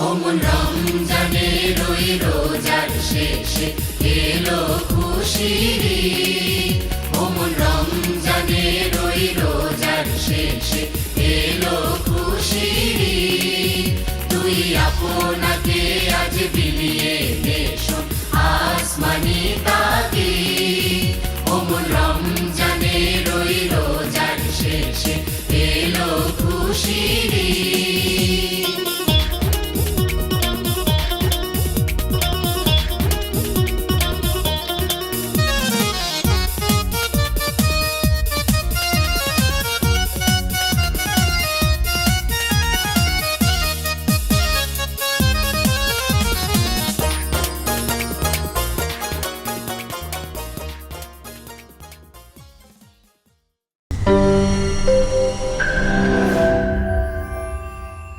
অমন রমজানের ওই রোজার শেষে এলো খুশিরি অমন রমজানের ওই রোজার শেষে এলো খুশিরি তুই আপনাকে আজ বিলিয়ে দেশ আসমানি তাকে। অমন রমজানের ওই রোজার শেষে এলো খুশিরি